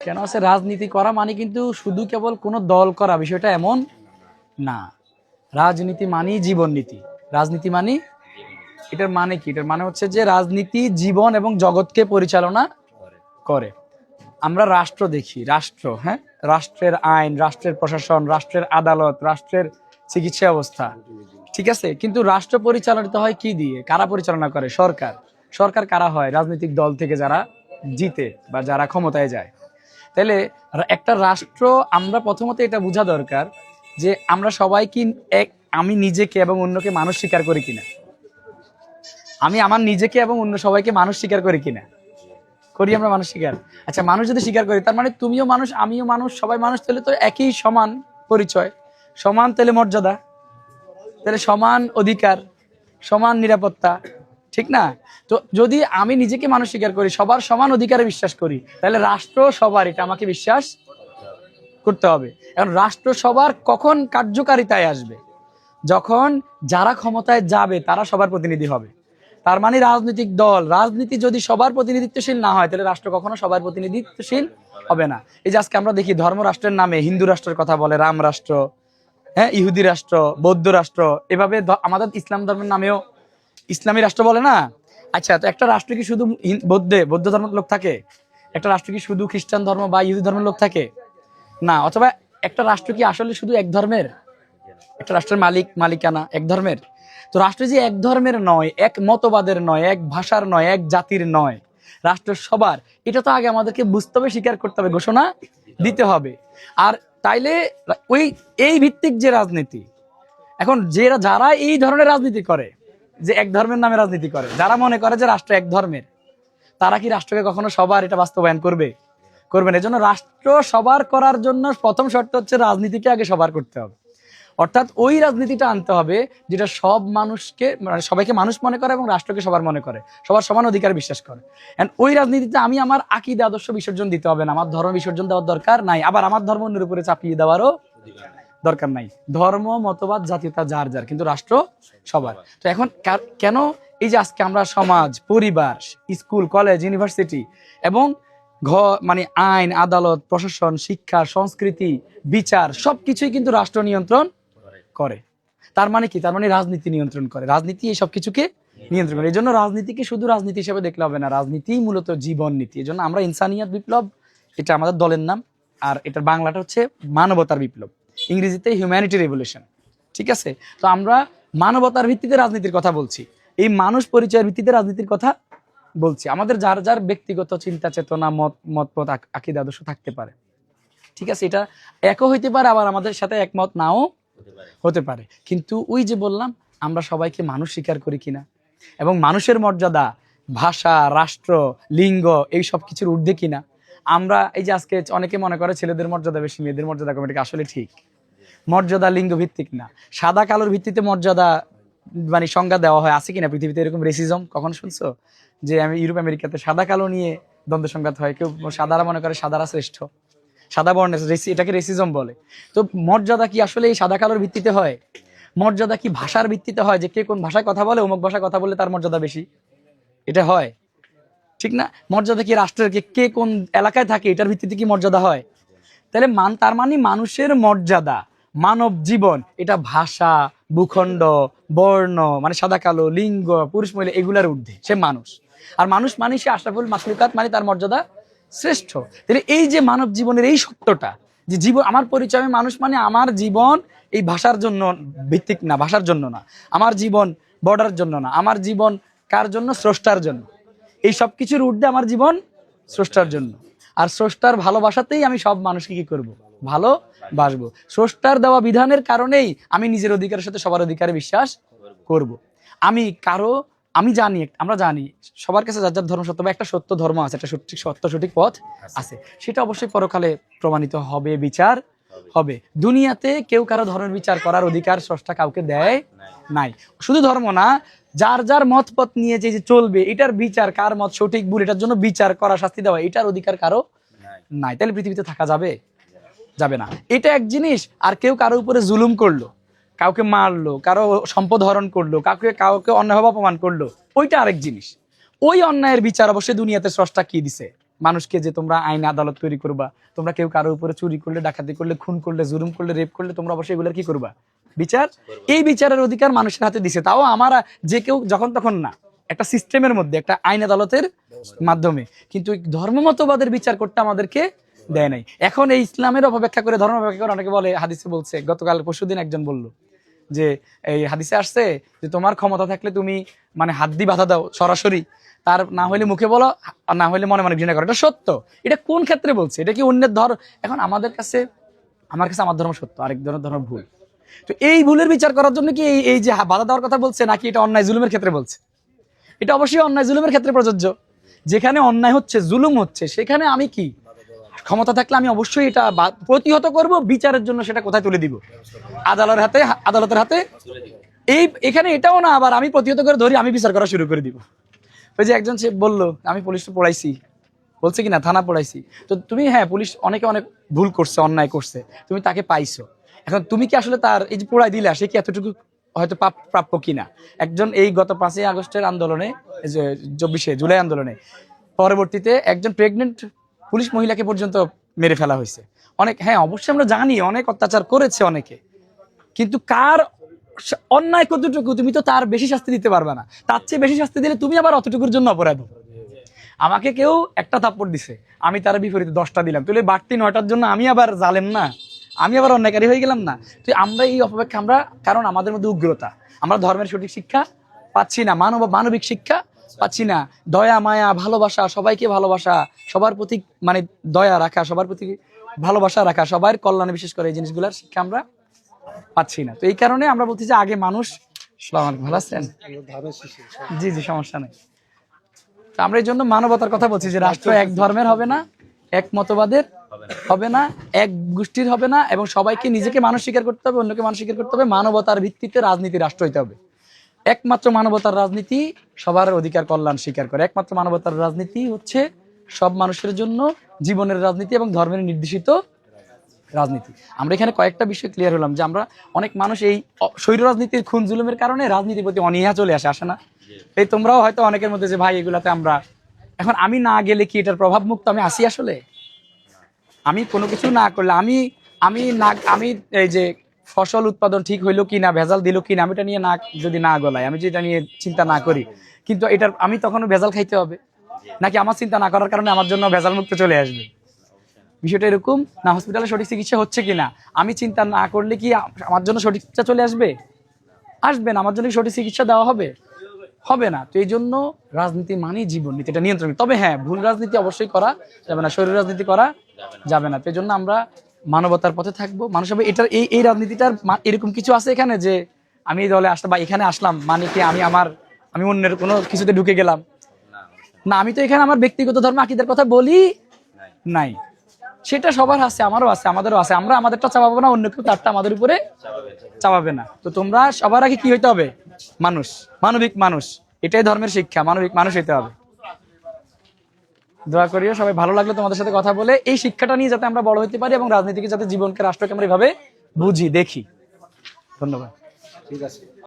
কেন আছে রাজনীতি করা মানে কিন্তু শুধু কেবল কোনো দল করা, বিষয়টা এমন না। রাজনীতি মানেই জীবন নীতি। রাজনীতি মানে এটার মানে কি? এটার মানে হচ্ছে যে রাজনীতি জীবন এবং জগৎকে পরিচালনা করে। আমরা রাষ্ট্র দেখি, রাষ্ট্র হ্যাঁ? রাষ্ট্রের আইন, রাষ্ট্রের প্রশাসন, রাষ্ট্রের আদালত, রাষ্ট্রের চিকিৎসা ব্যবস্থা, ঠিক আছে? কিন্তু রাষ্ট্র পরিচালিত হয় কি দিয়ে? কারা পরিচালনা করে? সরকার। সরকার কারা হয়? রাজনৈতিক দল থেকে যারা জিতে বা যারা ক্ষমতায় যায়। তাহলে একটা রাষ্ট্র, আমরা প্রথমত এটা বোঝা দরকার যে আমরা সবাই কি এক, আমি নিজেকে এবং অন্যকে মানুষ স্বীকার করি কিনা? আমি আমার নিজেকে এবং অন্য সবাইকে মানুষ স্বীকার করি কিনা? করি আমরা মানুষ স্বীকার? আচ্ছা মানুষ যদি স্বীকার করি, তার মানে তুমিও মানুষ, আমিও মানুষ, সবাই মানুষ, তাহলে তো একই সমান পরিচয়। সমান তাহলে মর্যাদা। তাহলে সমান অধিকার, সমান নিরাপত্তা। ঠিক না? তো যদি আমি নিজেকে মানুষ স্বীকার করি, সবার সমান অধিকারে বিশ্বাস করি, তাহলে রাষ্ট্র সবার, এটা আমাকে বিশ্বাস করতে হবে। এখন রাষ্ট্র সবার কখন কার্যকারিতায় আসবে? যখন যারা ক্ষমতায় যাবে, তারা সবার প্রতিনিধি হবে। তার মানে রাজনৈতিক দল, রাজনীতি যদি সবার প্রতিনিধিত্বশীল না হয়, তাহলে রাষ্ট্র কখনো সবার প্রতিনিধিত্বশীল হবে না। এই যে আজকে আমরা দেখি ধর্ম রাষ্ট্রের নামে হিন্দু রাষ্ট্রের কথা বলে, রাম রাষ্ট্র হ্যাঁ ইহুদি রাষ্ট্র, বৌদ্ধ রাষ্ট্র, এভাবে আমাদের ইসলাম ধর্মের নামেও ইসলামী রাষ্ট্র বলে না? আচ্ছা তো একটা রাষ্ট্র কি শুধু বৌদ্ধে, বৌদ্ধ ধর্মের লোক থাকে? একটা রাষ্ট্র কি শুধু খ্রিস্টান ধর্ম বা ইহুদি ধর্মের লোক থাকে? না, অথবা একটা রাষ্ট্র কি আসলে শুধু এক ধর্মের? একটা রাষ্ট্রের মালিক, মালিকানা এক ধর্মের? তো রাষ্ট্র যে এক ধর্মের নয়, এক মতবাদের নয়, এক ভাষার নয়, এক জাতির নয়, রাষ্ট্র সবার, এটা তো আগে আমাদেরকে বুঝতে হবে, স্বীকার করতে হবে, ঘোষণা দিতে হবে। আর তাইলে ওই, এই ভিত্তিক যে রাজনীতি, এখন যে যারা এই ধরনের রাজনীতি করে যে এক ধর্মের নামে রাজনীতি করে। যারা মনে করে যে রাষ্ট্র এক ধর্মের, তারা কি রাষ্ট্রকে কখনো সবার এটা বাস্তবায়ন করবে? করবেন এজন্য রাষ্ট্র সবার করার জন্য প্রথম শর্ত হচ্ছে রাজনীতিকে আগে সবার করতে হবে। অর্থাৎ ওই রাজনীতিটা আনতে হবে যেটা সব মানুষকে মানে সবাইকে মানুষ মনে করে এবং রাষ্ট্রকে সবার মনে করে, সবার সমান অধিকার বিশ্বাস করে। এন্ড ওই রাজনীতিতে আমি আমার আকিদে, আদর্শ বিসর্জন দিতে হবে না। আমার ধর্ম বিসর্জন দেওয়ার দরকার নাই। আবার আমার ধর্ম অন্যের উপরে চাপিয়ে দেওয়ারও দরকার নাই। ধর্ম, মতবাদ জাতীয়তা যার যার, কিন্তু রাষ্ট্র সবার। তো এখন কেন এই যে আজকে আমরা সমাজ, পরিবার, স্কুল, কলেজ, ইউনিভার্সিটি এবং ঘ মানে আইন, আদালত, প্রশাসন, শিক্ষা, সংস্কৃতি, বিচার, সবকিছুই কিন্তু রাষ্ট্র নিয়ন্ত্রণ করে। তার মানে কি? তার মানে রাজনীতি নিয়ন্ত্রণ করে। রাজনীতি এই সব কিছুকে নিয়ন্ত্রণ করে। এই জন্য রাজনীতিকে শুধু রাজনীতি হিসেবে দেখলে হবে না। রাজনীতি মূলত জীবন নীতি। এই জন্য আমরা ইনসানিয়াত বিপ্লব, এটা আমাদের দলের নাম, আর এটার বাংলাটা হচ্ছে মানবতার বিপ্লব। ইংরেজিতে হিউম্যানিটি রেভলিউশন ঠিক আছে? তো আমরা মানবতার ভিত্তিতে রাজনীতির কথা বলছি, এই মানুষ পরিচয়ের ভিত্তিতে রাজনীতির কথা বলছি। আমাদের যার যার ব্যক্তিগত চিন্তা, চেতনা, মত মতপথ আক- আকিদা, আদর্শ থাকতে পারে, ঠিক আছে? এটা একও হইতে পারে, আবার আমাদের সাথে একমত নাও হতে পারে। কিন্তু ওই যে বললাম, আমরা সবাইকে মানুষ স্বীকার করি কিনা? এবং মানুষের মর্যাদা, ভাষা, রাষ্ট্র, লিঙ্গ, এই সব কিছুর ঊর্ধ্বে কিনা? আমরা এই যে আজকে অনেকে মনে করে ছেলেদের মর্যাদা বেশি, মেয়েদের মর্যাদা কম, এটা কি আসলে ঠিক? মর্যাদা লিঙ্গ ভিত্তিক না। সাদা কালোর ভিত্তিতে মর্যাদা মানে সংজ্ঞা দেওয়া হয়। আছে কিনা পৃথিবীতে এরকম রেসিজম কখন শুনছো? যে আমি ইউরোপ, আমেরিকাতে সাদা কালো নিয়ে দ্বন্দ্ব সংঘাত হয়। কেউ সাদারা মনে করে সাদারা শ্রেষ্ঠ। সাদা বর্ণের এটাকে রেসিজম বলে। তো মর্যাদা কি আসলে এই সাদা কালোর ভিত্তিতে হয়? মর্যাদা কি ভাষার ভিত্তিতে হয়? যে কে কোন ভাষায় কথা বলে, অমুক ভাষায় কথা বললে তার মর্যাদা বেশি। এটা হয়। ঠিক না? মর্যাদা কি রাষ্ট্রের কে কে কোন এলাকায় থাকে, এটার ভিত্তিতে কি মর্যাদা হয়? তাহলে মান তার মানে মানুষের মর্যাদা। মানব জীবন, এটা ভাষা, ভূখণ্ড, বর্ণ মানে সাদা কালো, লিঙ্গ, পুরুষ, মহিলা, এগুলার ঊর্ধ্বে। সে মানুষ। আর মানুষ মানে সে আশরাফুল মাসলুকাত মানে তার মর্যাদা শ্রেষ্ঠ। তাহলে এই যে মানব জীবনের এই সত্যটা, যে জীবন, আমার পরিচয় মানুষ মানে আমার জীবন এই ভাষার জন্য ভিত্তিক না, ভাষার জন্য না। আমার জীবন বর্ডার জন্য না, আমার জীবন কার জন্য? স্রষ্টার জন্য। এই সব কিছুর ঊর্ধ্বে আমার জীবন স্রষ্টার জন্য। আর স্রষ্টার ভালোবাসাতেই আমি সব মানুষকে কি করব? ভালো বাসবো। স্রষ্টার দেওয়া বিধানের কারণেই আমি নিজের অধিকারের সাথে সবার অধিকারে বিশ্বাস করব। আমি কারও আমি জানি আমরা জানি সবার কাছে যার যার ধর্ম সত্য বা একটা সত্য ধর্ম আছে একটা সঠিক সত্য সঠিক পথ আছে। সেটা অবশ্যই পরকালে প্রমাণিত হবে বিচার হবে। দুনিয়াতে কেউ কারও ধর্মের বিচার করার অধিকার স্রষ্টা কাউকে দেয় নাই। শুধু ধর্ম না যার যার মত পথ নিয়ে যে যে চলবে এটার বিচার কার মত সঠিক ভুল এটার জন্য বিচার করা শাস্তি দেওয়া এটার অধিকার কারও নাই। তাহলে পৃথিবীতে থাকা যাবে? যাবে না। এটা এক জিনিস আর কেউ কারও উপরে জুলুম করল কাউকে মারলো কারও সম্পদ হরণ করল কাউকে কাউকে অন্যায়ভাবে অপমান করল ওইটা আরেক জিনিস। ওই অন্যায়ের বিচার অবশ্যই দুনিয়াতে স্রষ্টা কি দিছে? মানুষকে যে তোমরা আইন আদালত তৈরি করবা তোমরা কেউ কারোর উপরে চুরি করলে ডাকাতি করলে খুন করলে জুলুম করলে রেপ করলে তোমরা অবশ্যই এগুলোর কি করবা? বিচার? এই বিচারের অধিকার মানুষের হাতে দিছে। তাও আমার যে কেউ যখন তখন না একটা সিস্টেমের মধ্যে একটা আইন আদালতের মাধ্যমে। কিন্তু ধর্মমতবাদের বিচার করতে আমাদেরকে দেয় নাই। এখন এই ইসলামের অপব্যাখ্যা করে ধর্ম অপেক্ষা করে অনেকে বলে হাদিসে বলছে গতকাল পরশুদিন একজন বলল যে এই হাদিসে আসছে যে তোমার ক্ষমতা থাকলে তুমি মানে হাত দিয়ে বাধা দাও সরাসরি। তার না হলে মুখে বলো আর না হলে মনে মনে ঘৃণা করো। এটা সত্য। এটা কোন ক্ষেত্রে বলছে? এটা কি অন্যের ধর এখন আমাদের কাছে আমার কাছে আমার ধর্ম সত্য আরেক ধরনের ধর্ম ভুল। তো এই ভুলের বিচার করার জন্য কি এই এই যে বাধা দেওয়ার কথা বলছে নাকি এটা অন্যায় জুলুমের ক্ষেত্রে বলছে? এটা অবশ্যই অন্যায় জুলুমের ক্ষেত্রে প্রযোজ্য। যেখানে অন্যায় হচ্ছে জুলুম হচ্ছে সেখানে আমি কি? ক্ষমতা থাকলে আমি অবশ্যই এটা প্রতিহত করব, বিচারের জন্য সেটা কোথায় তুলে দিব? আদালতের হাতে আদালতের হাতে? এই, এখানে এটাও না, আবার আমি প্রতিহত করে ধরি, আমি বিচার করা শুরু করে দিব। ওই যে একজন সে বলল, আমি পুলিশ পড়াইছি। বলছে কি না, থানা পড়াইছি। তো তুমি হ্যাঁ পুলিশ অনেকে অনেক ভুল করছে, অন্যায় করছে। তুমি তাকে পাইছো। এখন তুমি কি আসলে তার, এই যে পড়াই দিলে, সে কি এতটুকু হয়তো প্রাপ্য কিনা? একজন এই গত পাঁচই আগস্টের আন্দোলনে চব্বিশে জুলাই আন্দোলনে, পরবর্তীতে একজন প্রেগনেন্ট পুলিশ মহিলাকে পর্যন্ত মেরে ফেলা হয়েছে। অনেক হ্যাঁ অবশ্যই আমরা জানি, অনেক অত্যাচার করেছে অনেকে। কিন্তু কার অন্যায় কতটুকু, তুমি তো তার বেশি শাস্তি দিতে পারবে না। তার চেয়ে বেশি শাস্তি দিলে তুমি আবার অতটুকুর জন্য অপরাধ। আমাকে কেউ একটা থাপ্পড় দিছে, আমি তার বিপরীতে দশটা দিলাম। তাহলে বাড়তি নয়টার জন্য আমি আবার জালেম না, আমি আবার অন্যায়কারী হয়ে গেলাম না। তুই, আমরা এই অপেক্ষা আমরা, কারণ আমাদের মধ্যে উগ্রতা। আমরা ধর্মের সঠিক শিক্ষা পাচ্ছি না, মানব, মানবিক শিক্ষা পাচ্ছি না। দয়া মায়া ভালোবাসা সবাইকে ভালোবাসা সবার প্রতি মানে দয়া রাখা সবার প্রতি ভালোবাসা রাখা সবার কল্যাণে বিশেষ করে এই জিনিসগুলোর শিক্ষা আমরা পাচ্ছি না। তো এই কারণে আমরা বলছি যে আগে মানুষ ভালো আছেন? জি জি সমস্যা নেই। তো আমরা এই জন্য মানবতার কথা বলছি যে রাষ্ট্র এক ধর্মের হবে না এক মতবাদের হবে না এক গোষ্ঠীর হবে না এবং সবাইকে নিজেকে মানুষ স্বীকার করতে হবে অন্যকে মানুষ স্বীকার করতে হবে মানবতার ভিত্তিতে রাজনীতি রাষ্ট্র হইতে হবে। একমাত্র মানবতার রাজনীতি সবার অধিকার কল্যাণ স্বীকার করে। একমাত্র মানবতার রাজনীতি হচ্ছে সব মানুষের জন্য জীবনের রাজনীতি এবং ধর্মের নির্দেশিত রাজনীতি। আমরা এখানে কয়েকটা বিষয় ক্লিয়ার হলাম যে আমরা অনেক মানুষ এই স্বৈর রাজনীতির খুন জুলুমের কারণে রাজনীতির প্রতি অনীহা চলে আসে আসে না। এই তোমরাও হয়তো অনেকের মধ্যে যে, ভাই, এগুলাতে আমরা এখন আমি না গেলে কি এটার প্রভাব মুক্ত আমি আসি আসলে? আমি কোনো কিছু না করলে আমি আমি না, আমি এই যে ফসল উৎপাদন ঠিক হইল কি না ভেজাল দিল কি না আমি এটা নিয়ে না যদি না গলাই আমি যদি এটা নিয়ে চিন্তা না করি। কিন্তু এটার আমি তখনও ভেজাল খাইতে হবে। নাকি আমার চিন্তা না করার কারণে আমার জন্য ভেজাল মুক্ত চলে আসবে? বিষয়টা এরকম, না হসপিটালে সঠিক চিকিৎসা হচ্ছে কিনা? আমি চিন্তা না করলে কি আমার জন্য সঠিক চিকিৎসা চলে আসবে? আসবে না, আমার জন্য কি সঠিক চিকিৎসা দেওয়া হবে? হবে না। তো এই জন্য রাজনীতি মানেই জীবন নীতি, এটা নিয়ন্ত্রণ। তবে হ্যাঁ ভুল রাজনীতি অবশ্যই করা যাবে না, শরীর রাজনীতি করা যাবে না। তো এই জন্য আমরা মানবতার পথে থাকব। মানুষ হবে এটার এই এই রাজনীতিটার এরকম কিছু আছে এখানে যে আমি এই দলে আসলাম বা এখানে আসলাম মানে কি আমি আমার আমি অন্যের কোনো কিছুতে ঢুকে গেলাম? না, আমি তো এখানে আমার ব্যক্তিগত ধর্ম, আকিদের কথা বলি নাই। সেটা সবার আছে, আমারও আছে, আমাদেরও আছে। আমরা আমাদেরটা চাপাবো না, অন্য কেউ তারটা আমাদের উপরে চাপাবে না। তো তোমরা সবার আগে কি হইতে হবে? মানুষ, মানবিক মানুষ। এটাই ধর্মের শিক্ষা, মানবিক মানুষ হইতে হবে। দোয়া করিও, সবাই ভালো লাগল তোমাদের সাথে কথা বলে। এই শিক্ষাটা নিয়ে যাতে আমরা বড় হতে পারি এবং রাজনীতিকে যাতে জীবনকে রাষ্ট্রকে আমরা এভাবে বুঝি, দেখি। ধন্যবাদ। ঠিক আছে।